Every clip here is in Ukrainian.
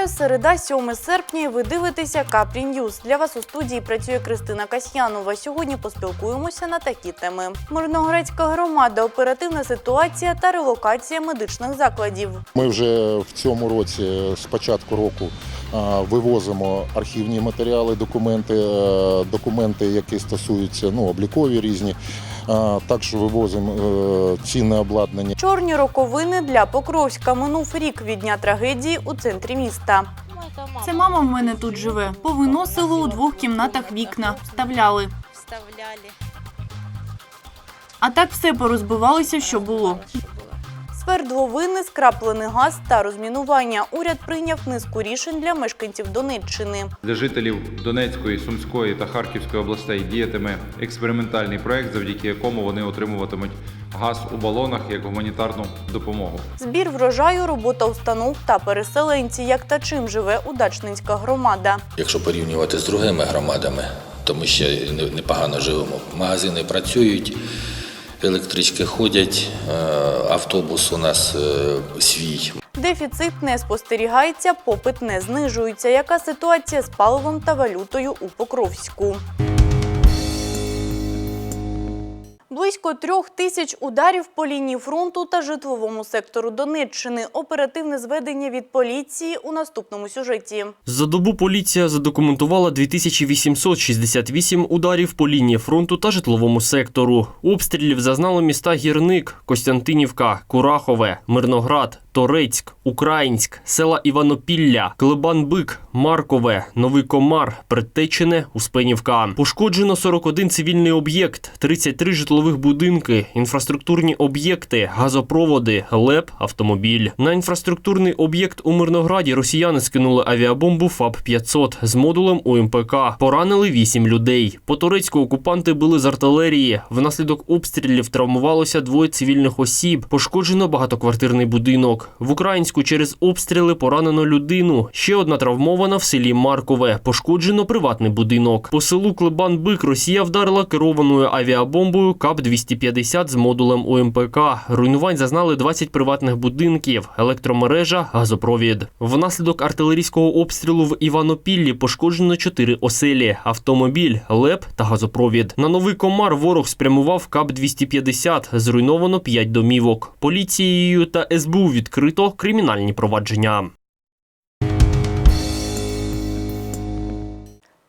Вітаю, середа, 7 серпня. Ви дивитеся Капрі Ньюз. Для вас у студії працює Кристина Касьянова. Сьогодні поспілкуємося на такі теми: Мирноградська громада, оперативна ситуація та релокація медичних закладів. Ми вже в цьому році з початку року вивозимо архівні матеріали, документи, документи, які стосуються ну, облікові різні. А, Також вивозимо е, цінне обладнання. Чорні роковини для Покровська минув рік від дня трагедії у центрі міста. Це мама в мене тут живе. Повиносили у двох кімнатах вікна, вставляли. вставляли. А так все порозбивалося, що було. Свердловини, скраплений газ та розмінування. Уряд прийняв низку рішень для мешканців Донеччини. Для жителів Донецької, Сумської та Харківської областей діятиме експериментальний проект, завдяки якому вони отримуватимуть газ у балонах як гуманітарну допомогу. Збір врожаю, робота установ та переселенці. Як та чим живе Удачненська громада. Якщо порівнювати з другими громадами, то ми ще не- непогано живемо. Магазини працюють, електрички ходять, е, автобус у нас е, свій. Дефіцит не спостерігається, попит не знижується. Яка ситуація з паливом та валютою у Покровську? Близько трьох тисяч ударів по лінії фронту та житловому сектору Донеччини. Оперативне зведення від поліції у наступному сюжеті. За добу поліція задокументувала 2868 ударів по лінії фронту та житловому сектору. Обстрілів зазнали міста Гірник, Костянтинівка, Курахове, Мирноград, Торецьк, Українськ, села Іванопілля, Клебан-Бик, Маркове, Новий Комар, Предтечине, Успенівка. Пошкоджено 41 цивільний об'єкт, 33 житлових будинки, інфраструктурні об'єкти, газопроводи, ЛЕП, автомобіль. На інфраструктурний об'єкт у Мирнограді росіяни скинули авіабомбу ФАБ-500 з модулем УМПК. Поранили 8 людей. По Турецьку окупанти били з артилерії. Внаслідок обстрілів травмувалося двоє цивільних осіб. Пошкоджено багатоквартирний будинок. В Українську через обстріли поранено людину. Ще одна травмована в селі Маркове. Пошкоджено приватний будинок. По селу Клебан-Бик Росія вдарила керованою авіабомбою КАП-250 з модулем УМПК. Руйнувань зазнали 20 приватних будинків, електромережа, газопровід. Внаслідок артилерійського обстрілу в Іванопіллі пошкоджено 4 оселі, автомобіль, ЛЕП та газопровід. На новий комар ворог спрямував КАП-250, зруйновано 5 домівок. Поліцією та СБУ відкрито кримінальні провадження.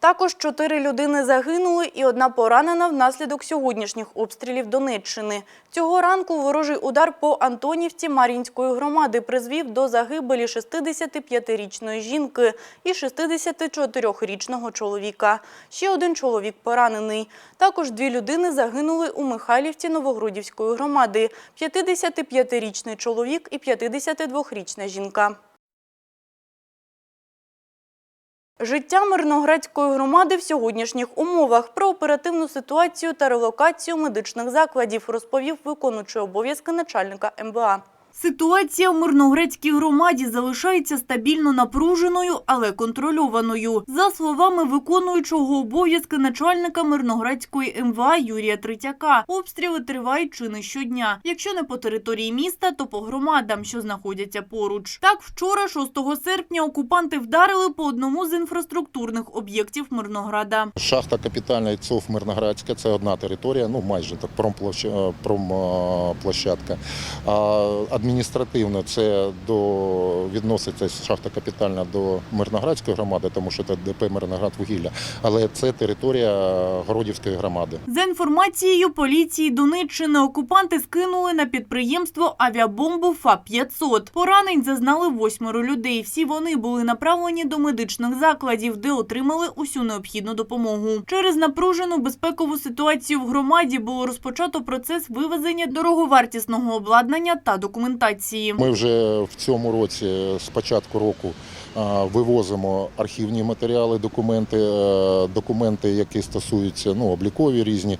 Також чотири людини загинули і одна поранена внаслідок сьогоднішніх обстрілів Донеччини. Цього ранку ворожий удар по Антонівці Мар'їнської громади призвів до загибелі 65-річної жінки і 64-річного чоловіка. Ще один чоловік поранений. Також дві людини загинули у Михайлівці Новогрудівської громади – 55-річний чоловік і 52-річна жінка. Життя Мирноградської громади в сьогоднішніх умовах про оперативну ситуацію та релокацію медичних закладів розповів виконуючий обов'язки начальника МВА. Ситуація в Мирноградській громаді залишається стабільно напруженою, але контрольованою. За словами виконуючого обов'язки начальника Мирноградської МВА Юрія Третяка, обстріли тривають чи не щодня. Якщо не по території міста, то по громадам, що знаходяться поруч. Так, вчора, 6 серпня, окупанти вдарили по одному з інфраструктурних об'єктів Мирнограда. Шахта капітальна ЦОВ Мирноградська це одна територія, ну майже так е, промплощадка. Адміністративно це до відноситься шахта капітальна до Мирноградської громади, тому що це ДП Мирноград вугілля. Але це територія Городівської громади. За інформацією поліції Донеччини, окупанти скинули на підприємство авіабомбу ФАП-500. Поранень зазнали восьмеро людей. Всі вони були направлені до медичних закладів, де отримали усю необхідну допомогу. Через напружену безпекову ситуацію в громаді було розпочато процес вивезення дороговартісного обладнання та документації. Ми вже в цьому році з початку року вивозимо архівні матеріали, документи, е, документи, які стосуються ну, облікові різні.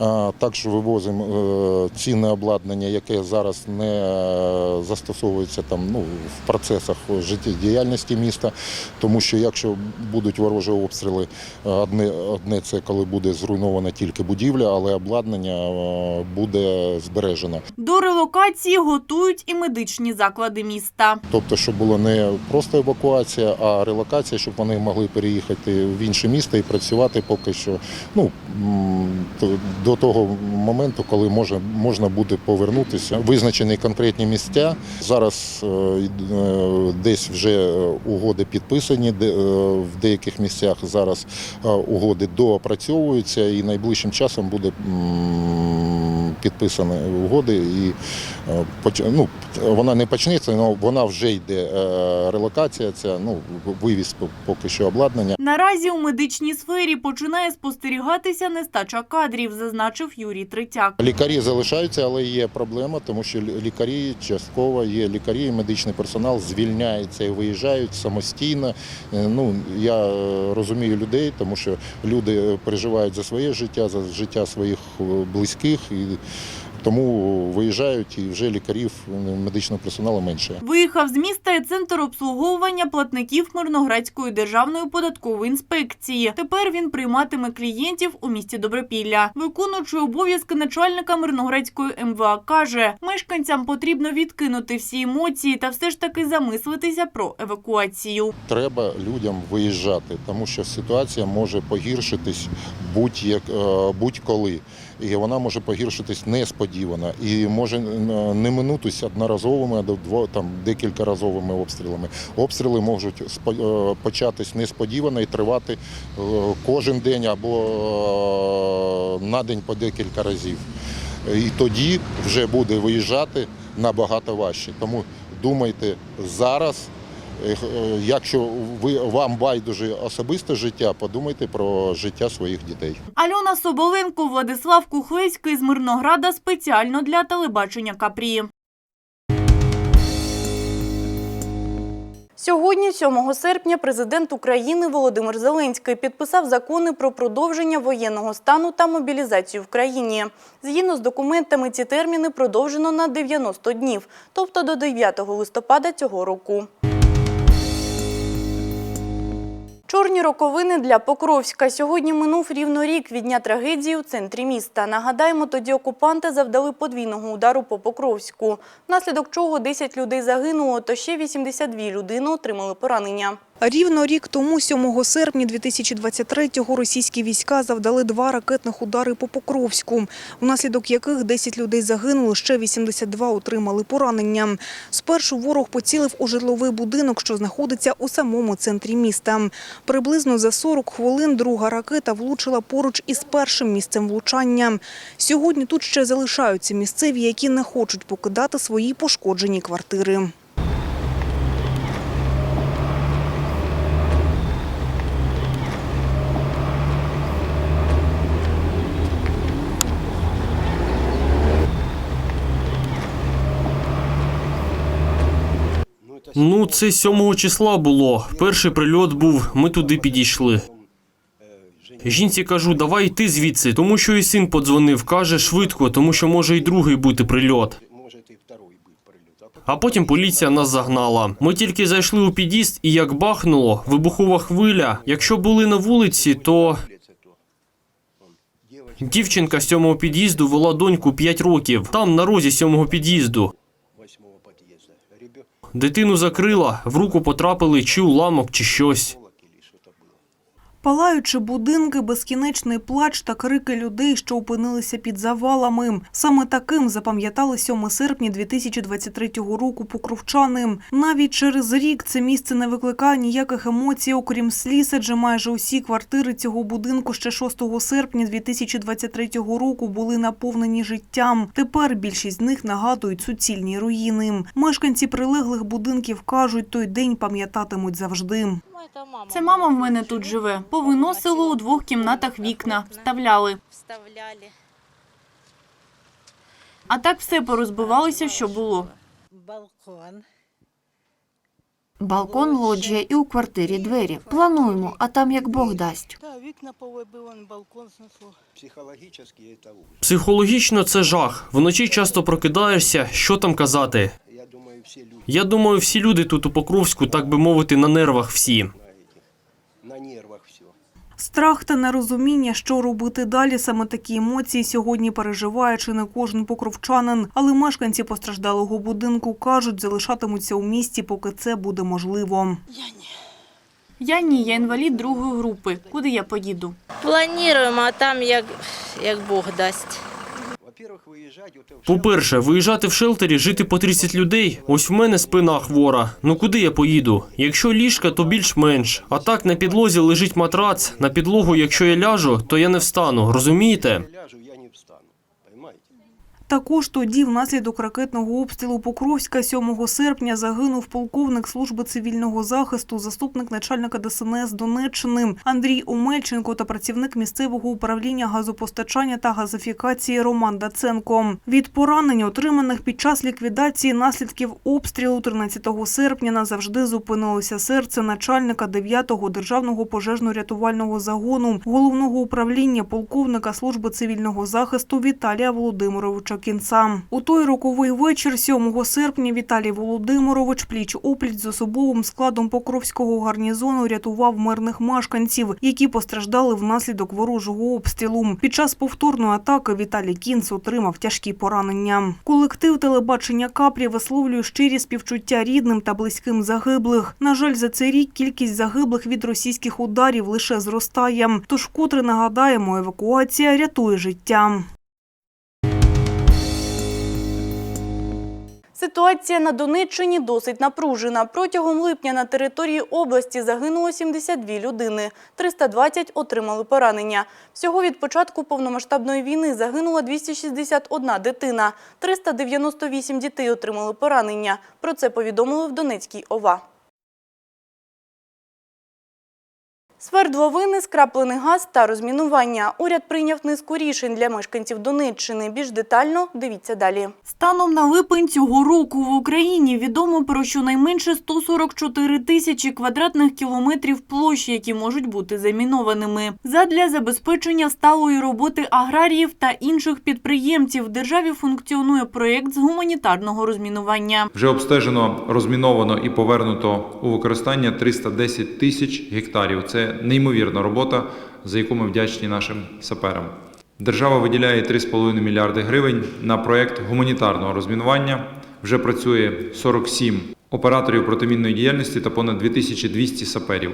А, Також вивозимо е, цінне обладнання, яке зараз не е, застосовується там, ну, в процесах життєдіяльності міста. Тому що якщо будуть ворожі обстріли, одне, одне це коли буде зруйнована тільки будівля, але обладнання е, буде збережено. До релокації готують і медичні заклади міста. Тобто, щоб було не просто евакуація, а релокація, щоб вони могли переїхати в інше місто і працювати поки що ну, то- до того моменту, коли може, можна буде повернутися. Визначені конкретні місця. Зараз е, е, десь вже е, угоди підписані, в деяких місцях зараз угоди доопрацьовуються і найближчим часом буде підписані угоди. І ну, вона не почнеться, але вона вже йде е, релокація. Ця ну вивіз поки що обладнання. Наразі у медичній сфері починає спостерігатися нестача кадрів, зазначив Юрій Третяк. Лікарі залишаються, але є проблема, тому що лікарі частково є лікарі, і медичний персонал звільняється і виїжджають самостійно. Е, Ну я е, розумію людей, тому що люди е, переживають за своє життя, за життя своїх е, близьких і тому виїжджають і вже лікарів медичного персоналу менше. Виїхав з міста і центр обслуговування платників Мирноградської державної податкової інспекції. Тепер він прийматиме клієнтів у місті Добропілля. Виконуючий обов'язки начальника Мирноградської МВА каже, мешканцям потрібно відкинути всі емоції та все ж таки замислитися про евакуацію. Треба людям виїжджати, тому що ситуація може погіршитись будь-як е, будь-коли. І вона може погіршитись несподівано і може не минутись одноразовими а там декількаразовими обстрілами. Обстріли можуть е, початись несподівано і тривати е, кожен день або е, на день по декілька разів. І тоді вже буде виїжджати набагато важче. Тому думайте зараз. Е, е, Якщо ви вам байдуже особисте життя, подумайте про життя своїх дітей. Альона Соболенко, Владислав Кухлицький з Мирнограда спеціально для телебачення Капрі. Сьогодні, 7 серпня, президент України Володимир Зеленський підписав закони про продовження воєнного стану та мобілізацію в країні. Згідно з документами, ці терміни продовжено на 90 днів, тобто до 9 листопада цього року. Чорні роковини для Покровська. Сьогодні минув рівно рік від дня трагедії у центрі міста. Нагадаємо, тоді окупанти завдали подвійного удару по Покровську, внаслідок чого 10 людей загинуло, то ще 82 людини отримали поранення. Рівно рік тому, 7 серпня 2023-го, російські війська завдали два ракетних удари по Покровську, внаслідок яких 10 людей загинули, ще 82 отримали поранення. Спершу ворог поцілив у житловий будинок, що знаходиться у самому центрі міста. Приблизно за 40 хвилин друга ракета влучила поруч із першим місцем влучання. Сьогодні тут ще залишаються місцеві, які не хочуть покидати свої пошкоджені квартири. Ну, це 7 числа було. Перший прильот був, ми туди підійшли. Жінці кажу, давай йти звідси, тому що і син подзвонив, каже швидко, тому що може і другий бути прильот. А потім поліція нас загнала. Ми тільки зайшли у під'їзд, і як бахнуло, вибухова хвиля. Якщо були на вулиці, то дівчинка з сьомого під'їзду вела доньку 5 років. Там на розі сьомого під'їзду. Дитину закрила, в руку потрапили чи уламок, чи щось. Палаючи будинки, безкінечний плач та крики людей, що опинилися під завалами. Саме таким запам'ятали 7 серпня 2023 року покровчани. Навіть через рік це місце не викликає ніяких емоцій, окрім сліз, адже майже усі квартири цього будинку ще 6 серпня 2023 року були наповнені життям. Тепер більшість з них нагадують суцільні руїни. Мешканці прилеглих будинків кажуть, той день пам'ятатимуть завжди. Це мама в мене тут живе. Повиносили у двох кімнатах вікна, вставляли. А так все порозбивалося, що було. Балкон. Балкон, лоджія і у квартирі двері. Плануємо, а там як Бог дасть. Психологічно це жах. Вночі часто прокидаєшся, що там казати. Я думаю, все люди Я думаю, всі люди тут у Покровську, так би мовити, на нервах всі. Страх та нерозуміння, що робити далі. Саме такі емоції сьогодні переживає чи не кожен покровчанин. Але мешканці постраждалого будинку кажуть, залишатимуться у місті, поки це буде можливо. Я ні. Я ні, я інвалід другої групи. Куди я поїду? Плануємо, а там як, як Бог дасть. По-перше, виїжджати в шелтері, жити по 30 людей. Ось в мене спина хвора. Ну куди я поїду? Якщо ліжка, то більш-менш. А так на підлозі лежить матрац. На підлогу, якщо я ляжу, то я не встану. Розумієте? Я ляжу, я не встану. Понимаете? Також тоді, внаслідок ракетного обстрілу Покровська 7 серпня загинув полковник служби цивільного захисту, заступник начальника ДСНС Донеччини Андрій Омельченко та працівник місцевого управління газопостачання та газифікації Роман Даценко. Від поранень, отриманих під час ліквідації наслідків обстрілу 13 серпня, назавжди зупинилося серце начальника 9-го державного пожежно-рятувального загону головного управління полковника служби цивільного захисту Віталія Володимировича Кінца. У той роковий вечір 7 серпня Віталій Володимирович пліч опліч з особовим складом Покровського гарнізону рятував мирних мешканців, які постраждали внаслідок ворожого обстрілу. Під час повторної атаки Віталій Кінц отримав тяжкі поранення. Колектив телебачення Капрі висловлює щирі співчуття рідним та близьким загиблих. На жаль, за цей рік кількість загиблих від російських ударів лише зростає. Тож вкотре нагадаємо, евакуація рятує життя. Ситуація на Донеччині досить напружена. Протягом липня на території області загинуло 72 людини, 320 отримали поранення. Всього від початку повномасштабної війни загинула 261 дитина, 398 дітей отримали поранення. Про це повідомили в Донецькій ОВА. Свердловини, скраплений газ та розмінування. Уряд прийняв низку рішень для мешканців Донеччини. Більш детально дивіться далі. Станом на липень цього року в Україні відомо про щонайменше 144 тисячі квадратних кілометрів площі, які можуть бути замінованими. Задля забезпечення сталої роботи аграріїв та інших підприємців в державі функціонує проєкт з гуманітарного розмінування. Вже обстежено, розміновано і повернуто у використання 310 тисяч гектарів. Це неймовірна робота, за яку ми вдячні нашим саперам. Держава виділяє 3,5 мільярди гривень на проект гуманітарного розмінування. Вже працює 47 операторів протимінної діяльності та понад 2200 саперів.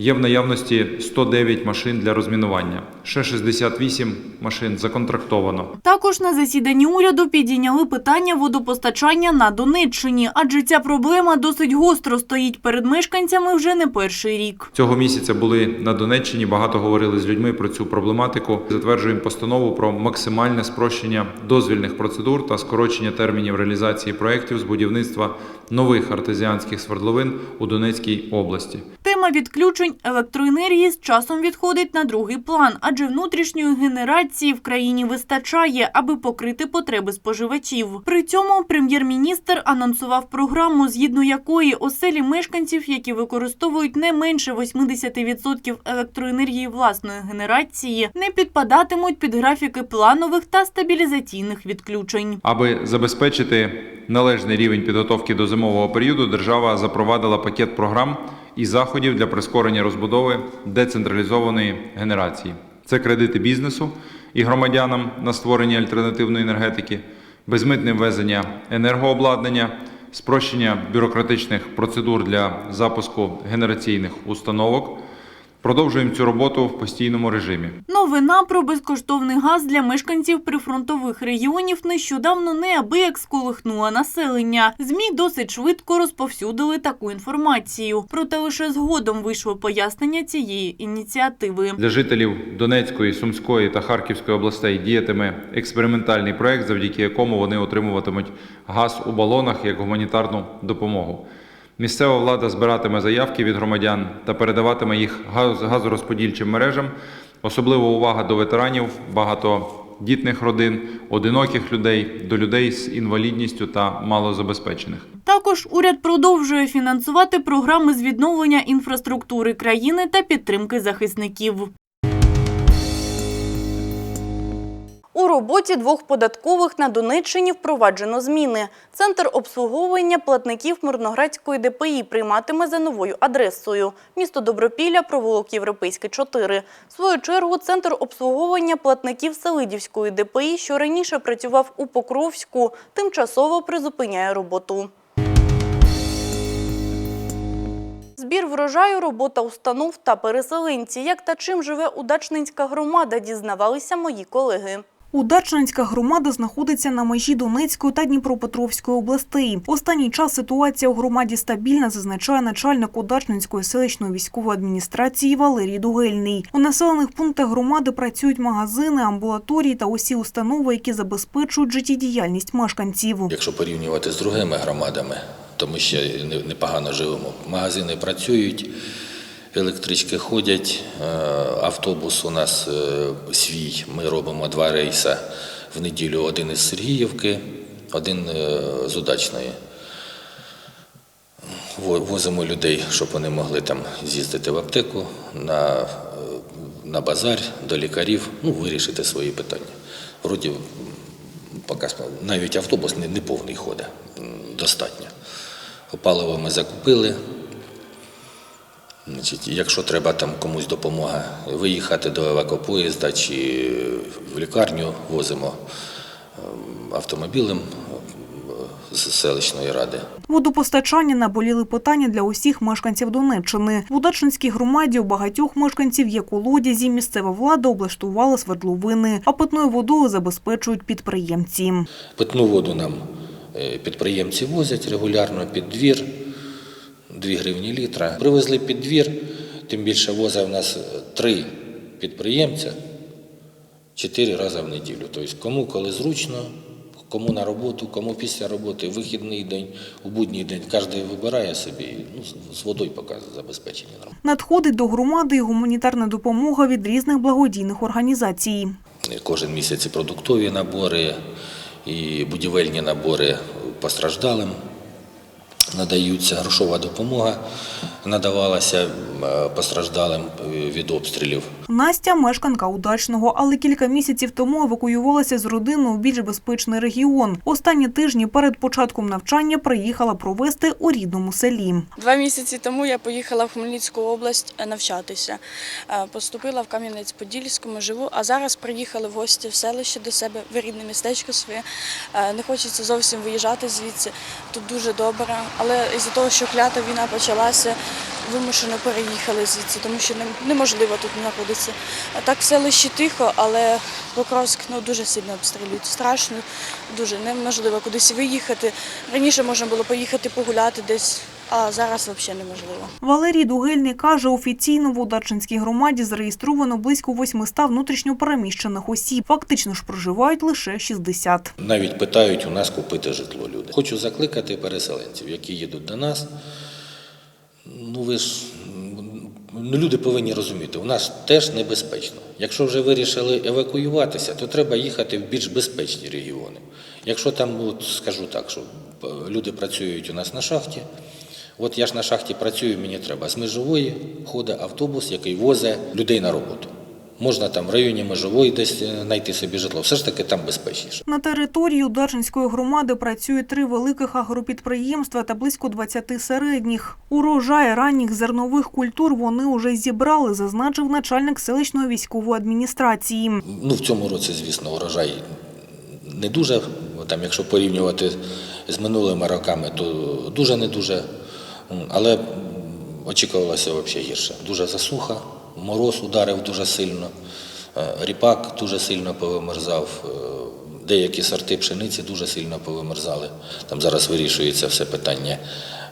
Є в наявності 109 машин для розмінування. Ще 68 машин законтрактовано. Також на засіданні уряду підійняли питання водопостачання на Донеччині, адже ця проблема досить гостро стоїть перед мешканцями вже не перший рік. Цього місяця були на Донеччині, багато говорили з людьми про цю проблематику. Затверджуємо постанову про максимальне спрощення дозвільних процедур та скорочення термінів реалізації проєктів з будівництва нових артезіанських свердловин у Донецькій області. Тема відключень електроенергії з часом відходить на другий план, адже внутрішньої генерації в країні вистачає, аби покрити потреби споживачів. При цьому прем'єр-міністр анонсував програму, згідно якої оселі мешканців, які використовують не менше 80% електроенергії власної генерації, не підпадатимуть під графіки планових та стабілізаційних відключень. Аби забезпечити належний рівень підготовки до зимового періоду, держава запровадила пакет програм і заходів для прискорення розбудови децентралізованої генерації. Це кредити бізнесу і громадянам на створення альтернативної енергетики, безмитне ввезення енергообладнання, спрощення бюрократичних процедур для запуску генераційних установок. Продовжуємо цю роботу в постійному режимі. Новина про безкоштовний газ для мешканців прифронтових регіонів нещодавно неабияк сколихнула населення. ЗМІ досить швидко розповсюдили таку інформацію. Проте лише згодом вийшло пояснення цієї ініціативи. Для жителів Донецької, Сумської та Харківської областей діятиме експериментальний проект, завдяки якому вони отримуватимуть газ у балонах як гуманітарну допомогу. Місцева влада збиратиме заявки від громадян та передаватиме їх газ- газорозподільчим мережам. Особлива увага до ветеранів, багатодітних родин, одиноких людей, до людей з інвалідністю та малозабезпечених. Також уряд продовжує фінансувати програми з відновлення інфраструктури країни та підтримки захисників. У роботі двох податкових на Донеччині впроваджено зміни. Центр обслуговування платників Мирноградської ДПІ прийматиме за новою адресою. Місто Добропілля, провулок Європейський 4. В свою чергу Центр обслуговування платників Селидівської ДПІ, що раніше працював у Покровську, тимчасово призупиняє роботу. Збір врожаю, робота установ та переселенці. Як та чим живе Удачненська громада, дізнавалися мої колеги. Удачненська громада знаходиться на межі Донецької та Дніпропетровської областей. Останній час ситуація у громаді стабільна, зазначає начальник Удачненської селищної військової адміністрації Валерій Дугельний. У населених пунктах громади працюють магазини, амбулаторії та усі установи, які забезпечують життєдіяльність мешканців. Якщо порівнювати з другими громадами, то ми ще не- непогано живемо. Магазини працюють, електрички ходять, е, автобус у нас е, свій. Ми робимо два рейси в неділю: один із Сергіївки, один е, з Удачної. Возимо людей, щоб вони могли там з'їздити в аптеку, на, на базар, до лікарів, ну, вирішити свої питання. Вроді, поки навіть автобус не, не повний ходить, достатньо. Паливо ми закупили. Значить, якщо треба там комусь допомога виїхати до евакопоїзда чи в лікарню, возимо ем, автомобілем е, з селищної ради. Водопостачання наболіли питання для усіх мешканців Донеччини. В Удачненській громаді у багатьох мешканців є колодязі. Місцева влада облаштувала свердловини, а питною водою забезпечують підприємці. Питну воду нам е, підприємці возять регулярно під двір, 2 гривні літра. Привезли під двір, тим більше воза в нас е, три підприємця, чотири рази в неділю. Тобто кому коли зручно, кому на роботу, кому після роботи, вихідний день, у будній день. Кожен вибирає собі ну, з- водою поки забезпечення. Надходить до громади і гуманітарна допомога від різних благодійних організацій. Кожен місяць і продуктові набори, і будівельні набори постраждалим надаються. Грошова допомога надавалася е, постраждалим е, від обстрілів. Настя – мешканка Удачного, але кілька місяців тому евакуювалася з родиною у більш безпечний регіон. Останні тижні перед початком навчання приїхала провести у рідному селі. Два місяці тому я поїхала в Хмельницьку область е, навчатися. Е, Поступила в Кам'янець-Подільському, живу, а зараз приїхали в гості в селище до себе, в рідне містечко своє. Е, Не хочеться зовсім виїжджати звідси. Тут дуже добре. Але із-за того, що клята війна почалася, вимушено переїхали звідси, тому що неможливо тут знаходитися. А Так в селищі тихо, але Покровськ ну, дуже сильно обстрілюють. Страшно, дуже неможливо кудись виїхати. Раніше можна було поїхати погуляти десь, а зараз взагалі неможливо. Валерій Дугельний каже, офіційно в Удачинській громаді зареєстровано близько 800 внутрішньопереміщених осіб. Фактично ж проживають лише 60. Навіть питають у нас купити житло люди. Хочу закликати переселенців, які їдуть до нас. Ну ви ж ну, люди повинні розуміти, у нас теж небезпечно. Якщо вже вирішили евакуюватися, то треба їхати в більш безпечні регіони. Якщо там, от скажу так, що е, люди працюють у нас на шахті. От я ж на шахті працюю, мені треба з межової ходить автобус, який возить людей на роботу. Можна там в районі межової десь е, знайти собі житло. Все ж таки там безпечніше. На території Удачинської громади працює три великих агропідприємства та близько 20 середніх. Урожай ранніх зернових культур вони уже зібрали, зазначив начальник селищної військової адміністрації. Ну, в цьому році, звісно, урожай не дуже. Там, якщо порівнювати з минулими роками, то дуже не дуже. Але очікувалося взагалі гірше. Дуже засуха, мороз ударив дуже сильно, е, ріпак дуже сильно повимерзав, е, деякі сорти пшениці дуже сильно повимерзали. Там зараз вирішується все питання,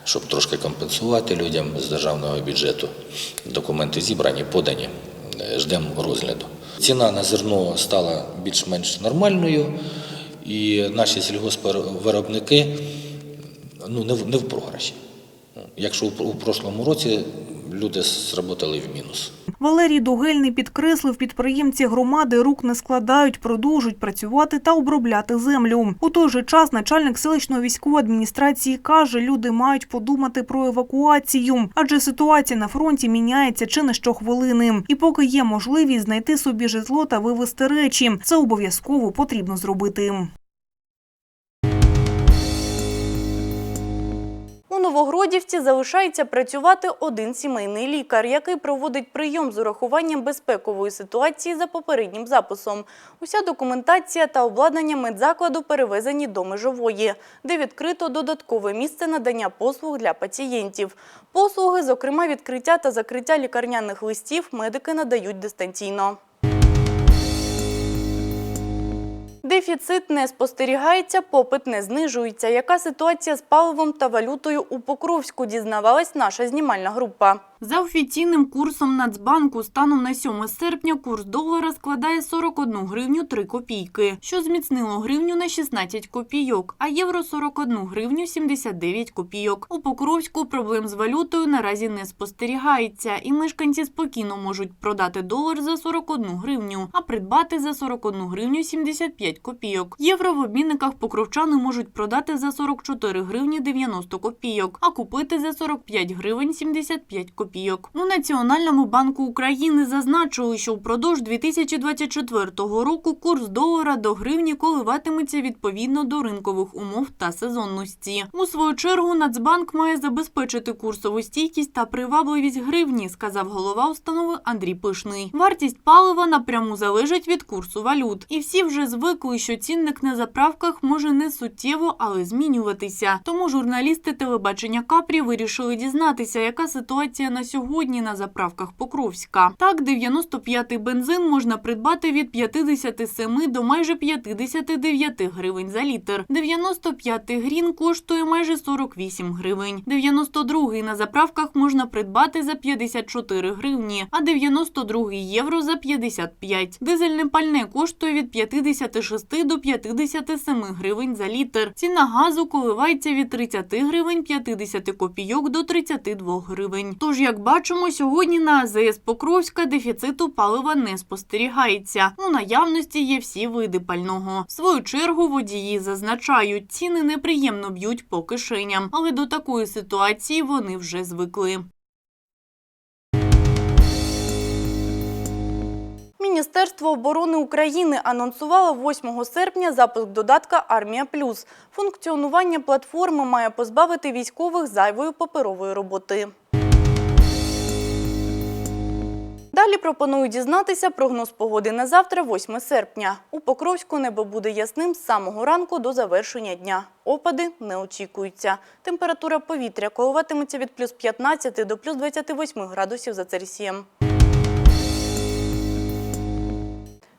щоб трошки компенсувати людям з державного бюджету. Документи зібрані, подані, е, ждемо розгляду. Ціна на зерно стала більш-менш нормальною, і наші сільгоспвиробники ну, не, в- програші. Якщо у прошлому році люди сработали в мінус. Валерій Дугельний підкреслив, підприємці громади рук не складають, продовжують працювати та обробляти землю. У той же час начальник селищної військової адміністрації каже, люди мають подумати про евакуацію, адже ситуація на фронті міняється чи не щохвилини. І поки є можливість знайти собі житло та вивезти речі, це обов'язково потрібно зробити. У Новогродівці залишається працювати один сімейний лікар, який проводить прийом з урахуванням безпекової ситуації за попереднім записом. Уся документація та обладнання медзакладу перевезені до межової, де відкрито додаткове місце надання послуг для пацієнтів. Послуги, зокрема відкриття та закриття лікарняних листів, медики надають дистанційно. Дефіцит не спостерігається, попит не знижується. Яка ситуація з паливом та валютою у Покровську, дізнавалась наша знімальна група. За офіційним курсом Нацбанку станом на 7 серпня курс долара складає 41 гривню 3 копійки, що зміцнило гривню на 16 копійок, а євро 41 гривню 79 копійок. У Покровську проблем з валютою наразі не спостерігається, і мешканці спокійно можуть продати долар за 41 гривню, а придбати за 41 гривню 75 копійок. Євро в обмінниках покровчани можуть продати за 44 гривні 90 копійок, а купити за 45 гривень 75 копійок. У Національному банку України зазначили, що впродовж 2024 року курс долара до гривні коливатиметься відповідно до ринкових умов та сезонності. У свою чергу Нацбанк має забезпечити курсову стійкість та привабливість гривні, сказав голова установи Андрій Пишний. Вартість палива напряму залежить від курсу валют, і всі вже звикли, що цінник на заправках може не суттєво, але змінюватися. Тому журналісти телебачення Капрі вирішили дізнатися, яка ситуація на сьогодні на заправках Покровська. Так, 95-й бензин можна придбати від 57 до майже 59 гривень за літр. 95-й грін коштує майже 48 гривень. 92-й на заправках можна придбати за 54 гривні, а 92-й євро за 55. Дизельне пальне коштує від 56 до 57 гривень за літр. Ціна газу коливається від 30 гривень 50 копійок до 32 гривень. Тож, як бачимо, сьогодні на АЗС Покровська дефіциту палива не спостерігається. У наявності є всі види пального. В свою чергу водії зазначають, ціни неприємно б'ють по кишеням, але до такої ситуації вони вже звикли. Міністерство оборони України анонсувало 8 серпня запуск додатка Армія Плюс. Функціонування платформи має позбавити військових зайвої паперової роботи. Далі пропоную дізнатися прогноз погоди на завтра, 8 серпня. У Покровську небо буде ясним з самого ранку до завершення дня. Опади не очікуються. Температура повітря коливатиметься від плюс 15 до плюс 28 градусів за Цельсієм.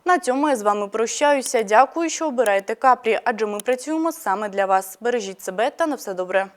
На цьому я з вами прощаюся. Дякую, що обираєте капрі, адже ми працюємо саме для вас. Бережіть себе та на все добре.